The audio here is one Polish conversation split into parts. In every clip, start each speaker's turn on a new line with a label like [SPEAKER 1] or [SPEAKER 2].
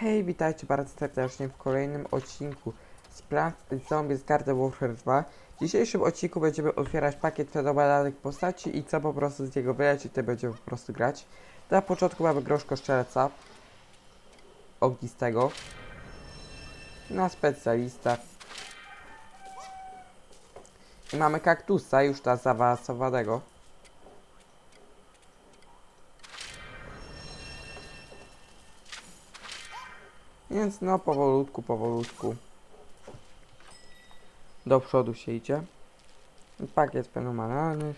[SPEAKER 1] Hej, witajcie bardzo serdecznie w kolejnym odcinku z Plants Zombies Garden Warfare 2. W dzisiejszym odcinku będziemy otwierać pakiet fenomenalnych postaci i co po prostu z niego wyleci, to będziemy po prostu grać. Na początku mamy groszko szczelca ognistego. Na specjalista. I mamy kaktusa już na zaawansowanego. Więc no powolutku, powolutku. Do przodu się idzie. Pakiet fenomenalnych.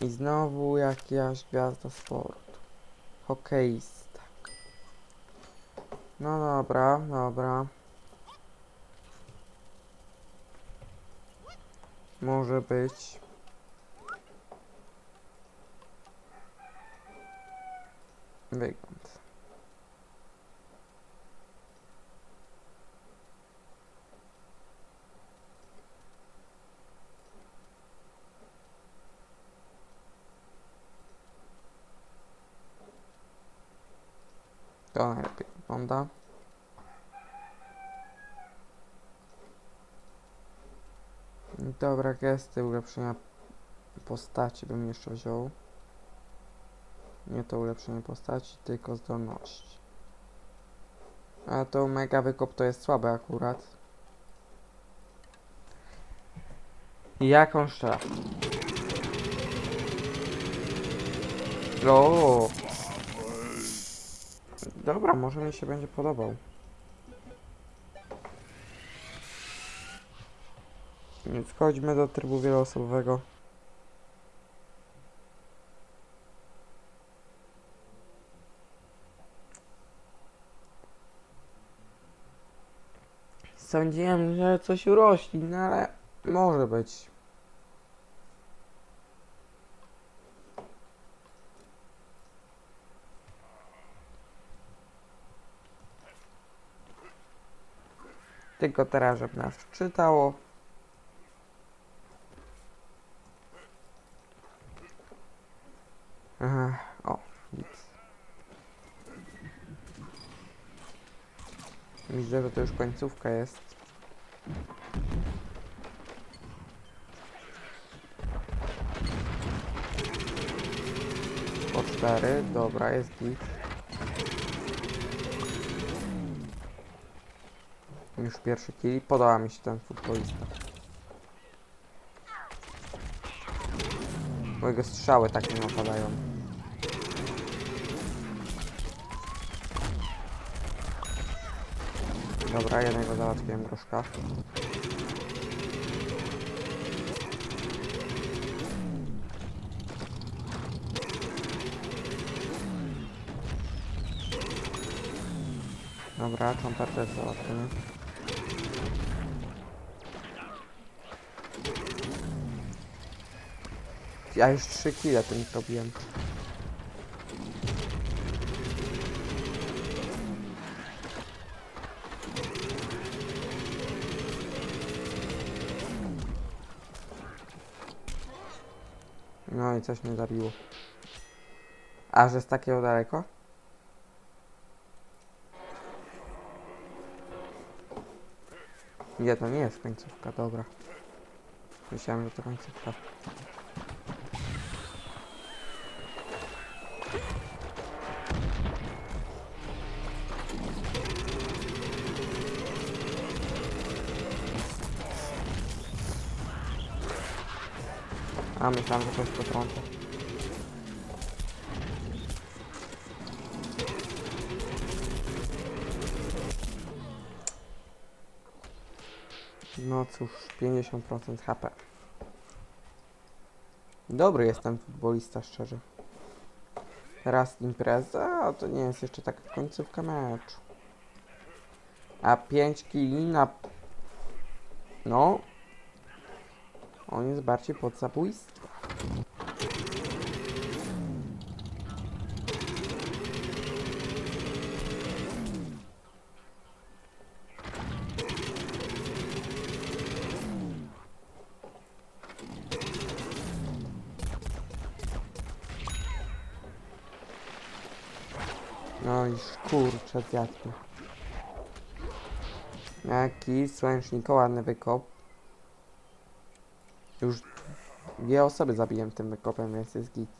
[SPEAKER 1] I znowu jakaś gwiazda sportu. Hokeista. No dobra, dobra. Może być. Wygląd. To najlepiej wygląda. Dobra, gesty ulepszenia postaci bym jeszcze wziął. Nie to ulepszenie postaci, tylko zdolności. A to mega wykop to jest słabe akurat. Jakąś raz. O. Dobra, może mi się będzie podobał. Więc wchodźmy do trybu wieloosobowego. Sądziłem, że coś urośli, no ale może być. Tylko teraz, żeby nas wczytało. Aha, o, nic. Widzę, że to już końcówka jest. Po cztery, dobra, jest git. Już pierwszy kill, podoba mi się ten futbolista. Mojego strzały tak nie napadają. Dobra, jednego załatwiłem groszka. Dobra, komper też załatwiony. Ja już 3 kile tym zrobiłem. No i coś mnie zabiło. A że z takiego daleko? Nie, to nie jest końcówka, dobra. Myślałem, że to końcówka. A myślałem, że coś potrącę. No cóż, 50% HP. Dobry jest ten futbolista, szczerze. Raz impreza, a to nie jest jeszcze taka końcówka meczu. A 5 kili na... No. On jest bardziej pod zabójstwo. No i kurczę zjadł. Jaki słonecznika, ładny wykop. Już dwie osoby zabiłem tym wykopem, więc jest git.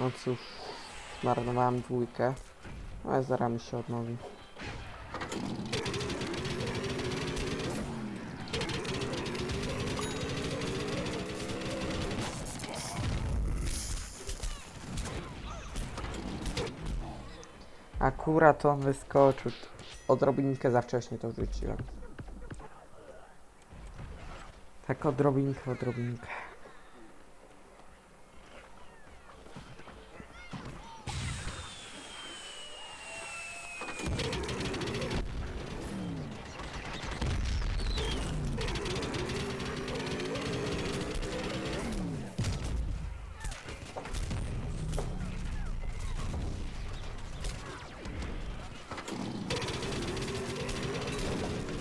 [SPEAKER 1] No cóż, zmarnowałem dwójkę. Ale zaraz mi się odnowi. Akurat on wyskoczył. Odrobinkę za wcześnie to wrzuciłem. Tak odrobinkę, odrobinkę.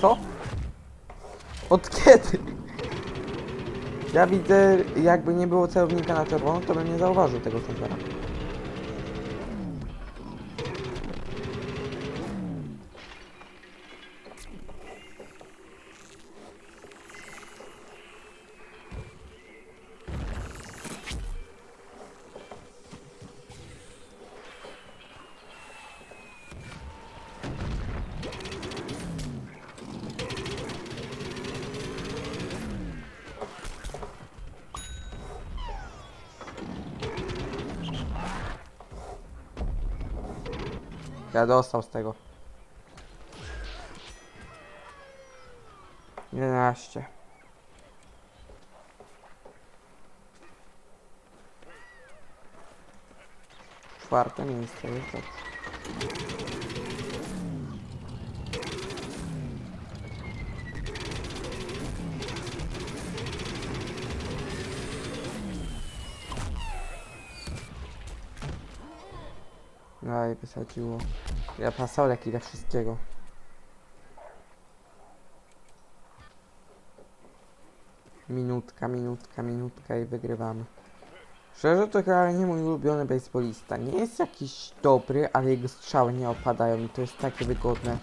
[SPEAKER 1] Co? Od kiedy? Ja widzę, jakby nie było celownika na czerwono, to bym nie zauważył tego kompera. Ja dostał z tego. 11. Czwarte miejsce jest No i wysadziło. Ja pasolek ile wszystkiego. Minutka, minutka, minutka i wygrywamy. Szczerze to chyba nie mój ulubiony baseballista. Nie jest jakiś dobry, ale jego strzały nie opadają i to jest takie wygodne.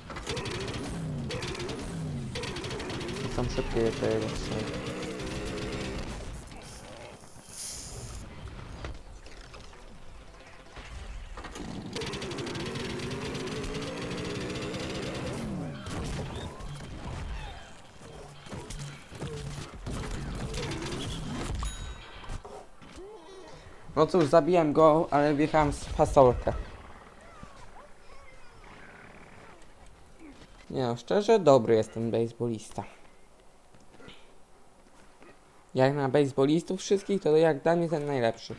[SPEAKER 1] Są szybkie te jego strzały. No cóż, zabiłem go, ale wjechałem z fasolkę. Nie no, szczerze dobry jest ten baseballista. Jak na baseballistów wszystkich, to jak dla mnie ten najlepszy.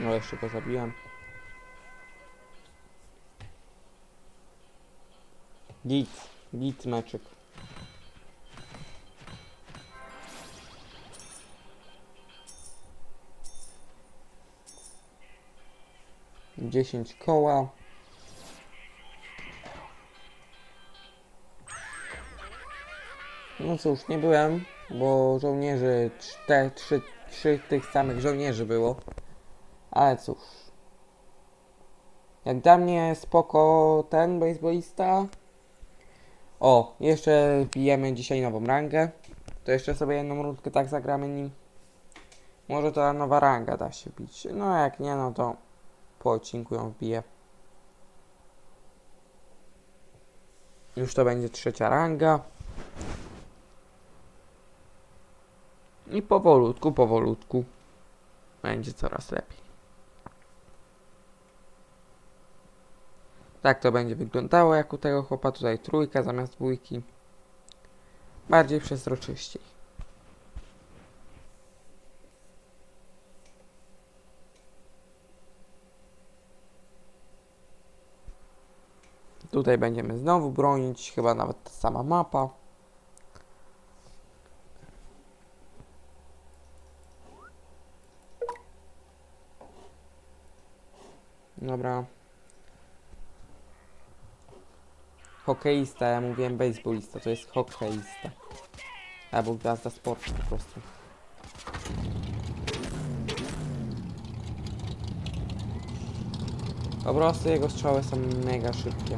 [SPEAKER 1] No jeszcze go zabiłem. Git, git meczyk. Dziesięć koła. No cóż, nie byłem, bo żołnierzy, czte, trzy, trzy tych samych żołnierzy było. Ale cóż. Jak dla mnie spoko ten baseballista. O, jeszcze bijemy dzisiaj nową rangę. To jeszcze sobie jedną rundkę tak zagramy nim. Może to nowa ranga da się bić. No jak nie, no to po odcinku ją wbiję. Już to będzie trzecia ranga. I powolutku, powolutku będzie coraz lepiej. Tak to będzie wyglądało jak u tego chłopa. Tutaj trójka zamiast dwójki. Bardziej przezroczyściej. Tutaj będziemy znowu bronić, chyba nawet ta sama mapa. Dobra. Hokeista, ja mówiłem baseballista, to jest hokeista. Albo gwiazda sportu po prostu. Po prostu jego strzały są mega szybkie.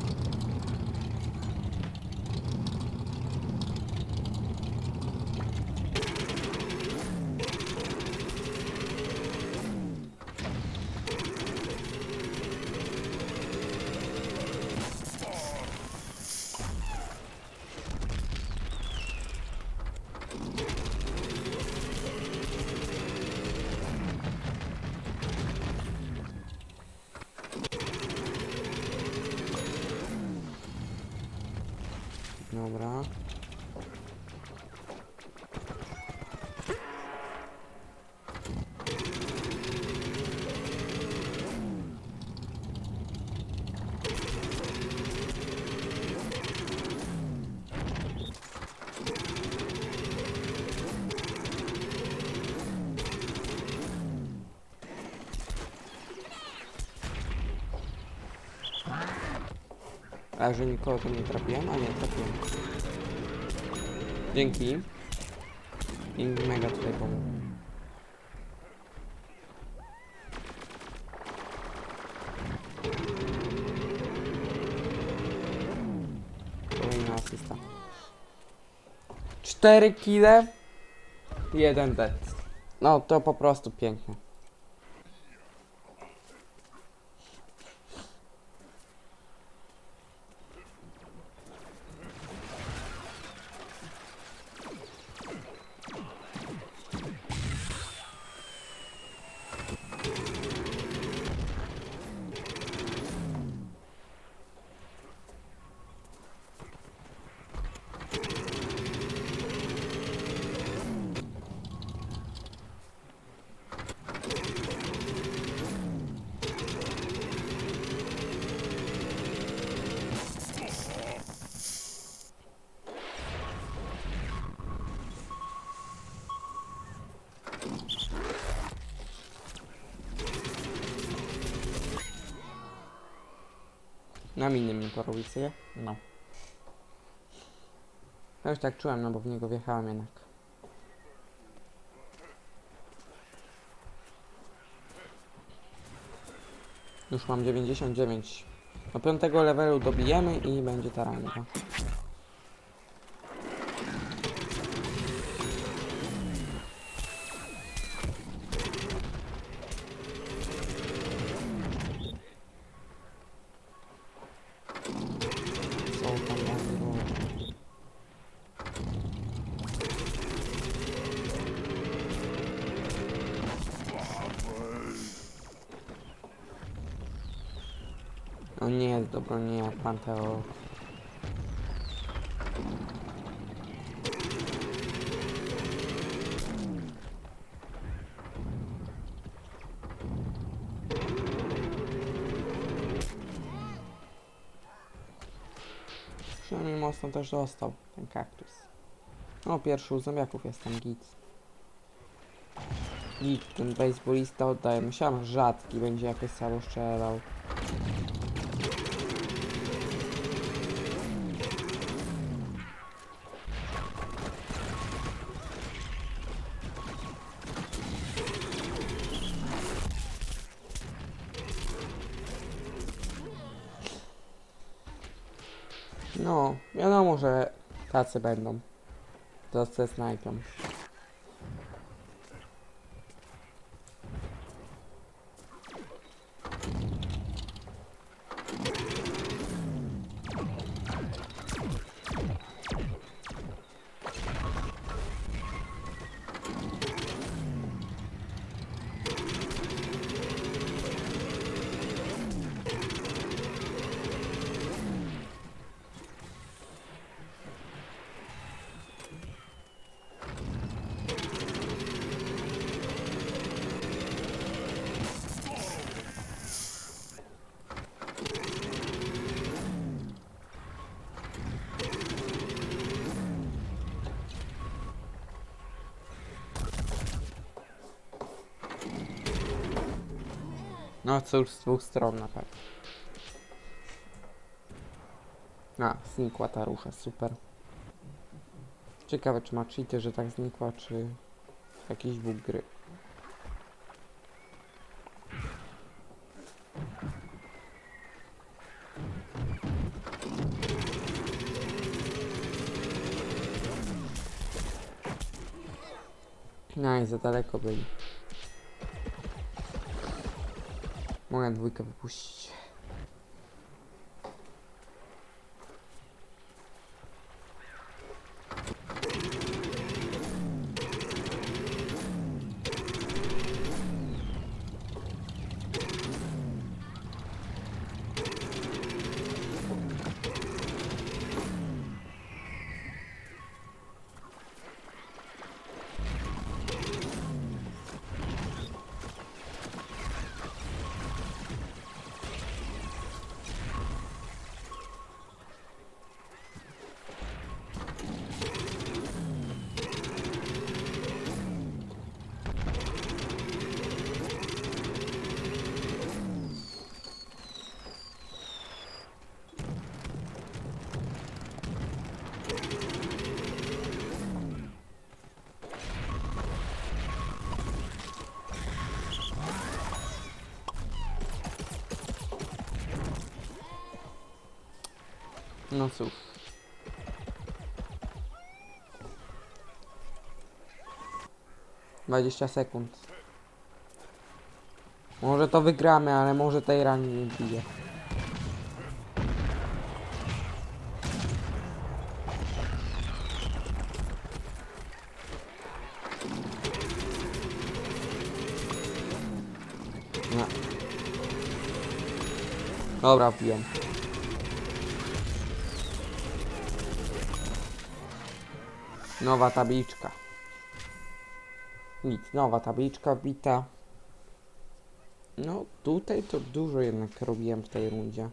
[SPEAKER 1] Dobra. A że nikogo tu nie trafiłem? A nie, trafiłem. Dzięki. I mega tutaj pomógł. Kolejna asysta. Cztery kile. Jeden dead. No to po prostu piękne. Na minie mi co nie? No. Ja już tak czułem, no bo w niego wjechałem jednak. Już mam 99. Do piątego levelu dobijemy i będzie ta ranga. Dobro, nie jak Panteo. Przynajmniej mocno też dostał ten kaktus. No, pierwszy u zombiaków jest ten git. Git, ten baseballista oddaje. Myślałem, że rzadki będzie jakoś sabo strzelał. Tacy będą. To se snajpią. No cóż, z dwóch stron na pewno. A, znikła ta rusza, super. Ciekawe, czy ma cheaty, że tak znikła, czy jakiś bóg gry. No i za daleko byli. Mogę dwójkę No cóż. Dwadzieścia sekund. Może to wygramy, ale może tej rani nie bije. No. Dobra. Nowa tabliczka. Nic, nowa tabliczka wbita. No, tutaj to dużo jednak robiłem w tej rundzie.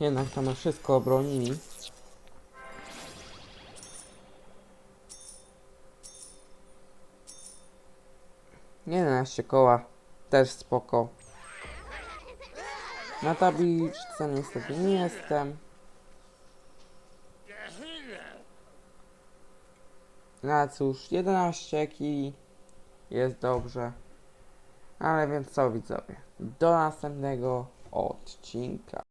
[SPEAKER 1] Jednak tam wszystko obronili. Jedenaście koła. Też spoko. Na tabliczce niestety nie jestem. No cóż, 11 kili jest dobrze. Ale więc co widzowie, do następnego odcinka.